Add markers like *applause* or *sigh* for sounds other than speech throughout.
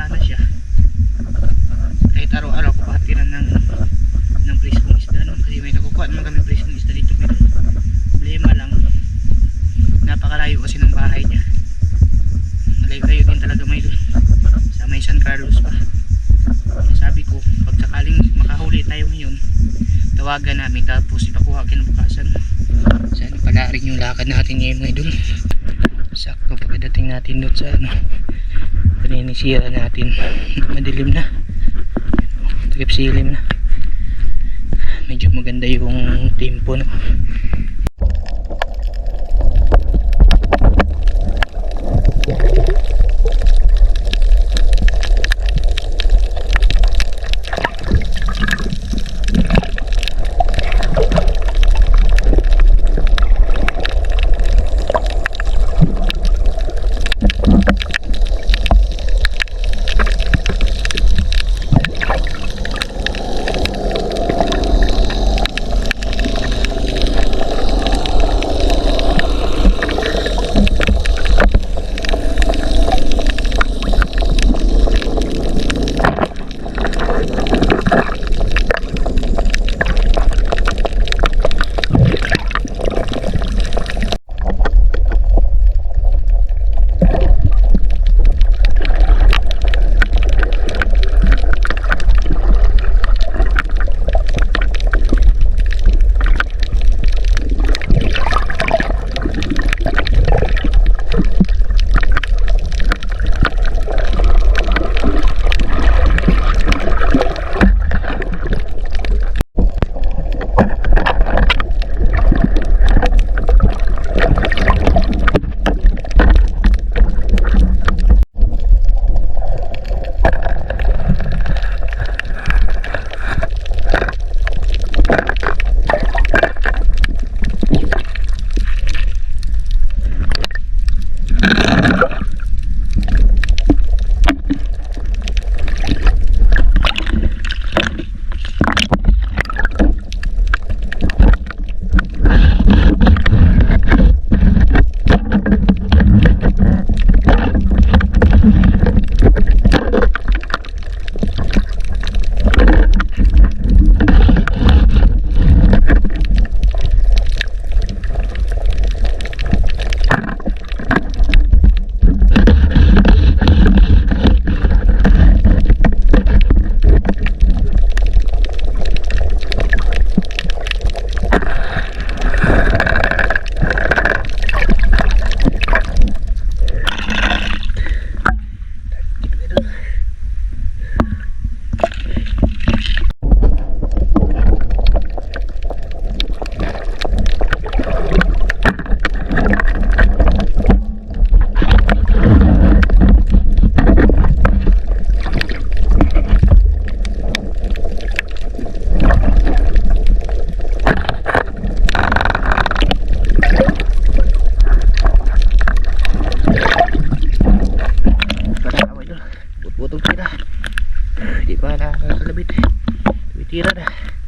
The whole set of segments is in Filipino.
sana siya. Kahit araw-araw papahatiran ng ng place kong isda no? kasi may nakukuha naman kami place kong isda dito. Pero problema lang. Napakalayo kasi ng bahay niya. Malayo-layo din talaga may sa may San Carlos pa. Sabi ko pag sakaling makahuli tayo ngayon tawagan namin tapos ipakuha kinabukasan sana pala rin yung lakad natin ngayon mga idol. Sakto pagdating natin doon sa ano paninisira natin. Madilim na. Trip silim na. Medyo maganda yung tempo no? labit labit. Tira na.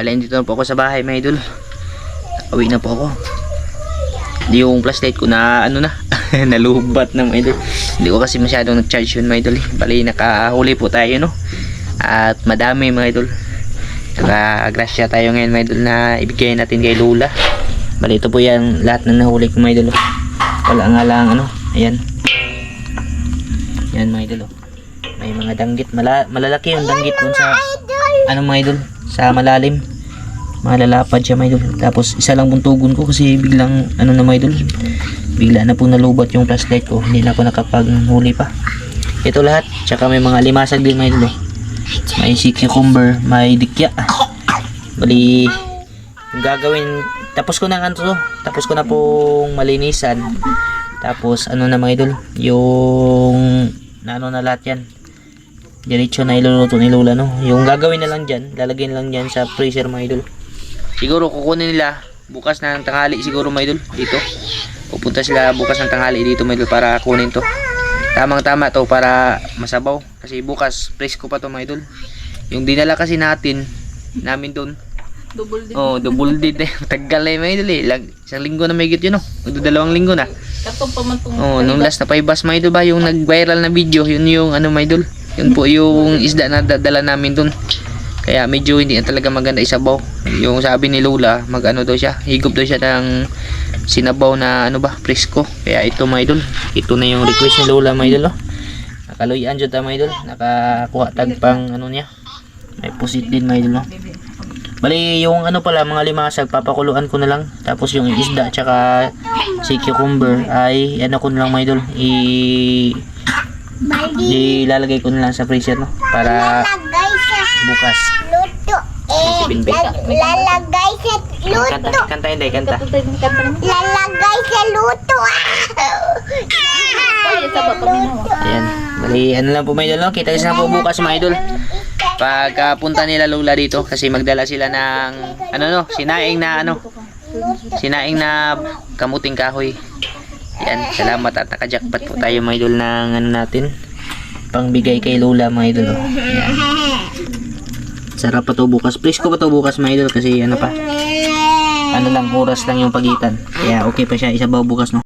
Bali, dito na po ako sa bahay mga idol. Uwi na po ako. Yung flashlight ko na ano na. *laughs* nalubat na mga idol. Hindi ko kasi masyadong nag-charge yun mga idol. eh. Bali, nakahuli po tayo no. At madami mga idol. Nakagrasya tayo ngayon mga idol na ibigay natin kay Lola. Bali, ito po yan lahat na nahuli ko mga idol. oh. Wala nga lang ano. Ayan. Yan mga idol. oh. May mga danggit. Mala malalaki yung danggit dun sa ano mga idol. Sa malalim. Malalapad siya mga idol. Tapos isa lang buntugon ko kasi biglang ano na mga idol. Bigla na po nalubat yung flashlight ko. Hindi na ako nakapaghuli pa. Ito lahat. Tsaka may mga limasag din mga idol. oh. May si cucumber, may dikya. Bali, yung gagawin, tapos ko na ano to, tapos ko na pong malinisan. Tapos ano na mga idol, yung na ano na lahat yan. Diretso na iluluto ni Lola no. Yung gagawin na lang dyan, lalagyan lang dyan sa freezer mga idol. Siguro kukunin nila bukas ng tanghali siguro mga idol dito. Pupunta sila bukas ng tanghali dito mga idol para kunin to. Tamang tama to para masabaw. Kasi bukas presko pa to mga idol. Yung dinala kasi natin namin doon. Double din. Oh, double did eh. Tagal na yung mga idol eh. Lag, isang linggo na may no. Magdadalawang linggo na. Katong pa man Oh, nung last na paibas mga idol ba yung nag-viral na video, yun yung ano mga idol. Yun po yung isda na dadala namin dun. Kaya medyo hindi na talaga maganda isabaw. Yung sabi ni Lola, mag-ano daw siya, higop daw siya ng sinabaw na ano ba, presko. Kaya ito mga idol, ito na yung request ni Lola mga idol. Oh. Nakaluyan dyan ta mga idol, nakakuha tag pang ano niya. May pusit din mga idol. Oh. Bali, yung ano pala, mga limasag, papakuluan ko na lang. Tapos yung isda, tsaka si cucumber, ay ano ko na lang mga idol, i... ilalagay ko na lang sa freezer, no? Para Lalagay sa bukas. luto eh. Lalagay sa Kanta, luto. kanta hindi, kanta. Mo kanta. Lalagay sa luto. Sa paminawa. Ayan. Bali, ano lang po mga idol, no? Kita na po bukas mga idol. Pagkapunta nila Lola dito, kasi magdala sila ng, ano no, sinaing na ano, sinaing na kamuting kahoy. Yan, salamat at nakajakpat po tayo mga idol ng ano natin. Pangbigay kay Lola mga idol. Oh. Yan. Sarap pa to bukas. Presko pa to bukas mga idol kasi ano pa. Ano lang oras lang yung pagitan. Kaya okay pa siya isabaw bukas no.